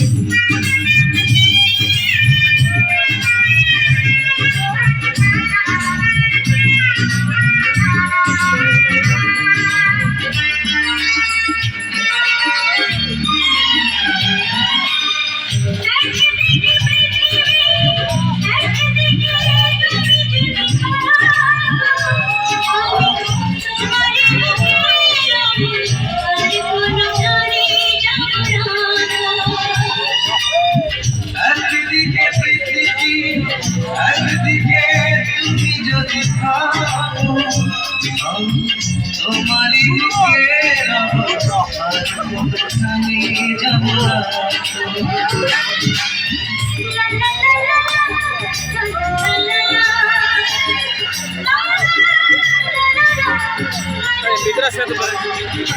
you. না ভিতরে আসবে তো পারে যেখানে তুমি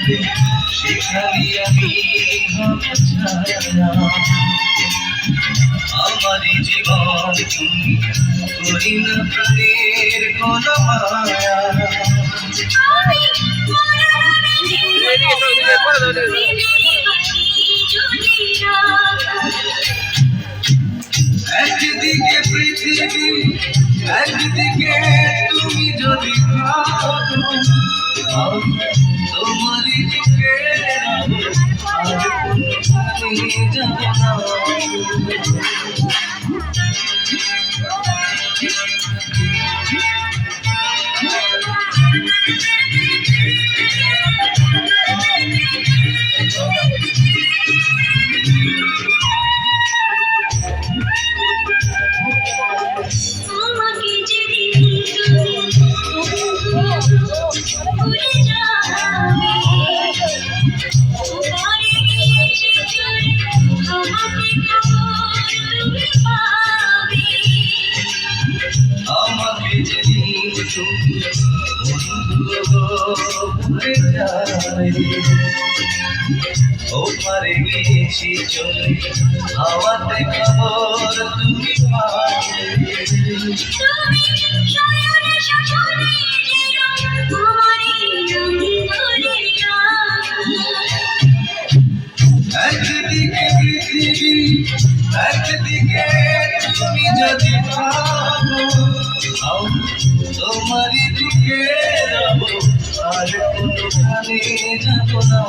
রবে সেখানে আমি আমারই জীবন তুমি করি না প্রাণের কোন একদিকে তুমি যদি থাকো ও পারে গিয়েছি চলে হাওয়াতে খবর তুমি পাবে যদি আমি তোমারই দিকে রব আর কোনোখানে যাব না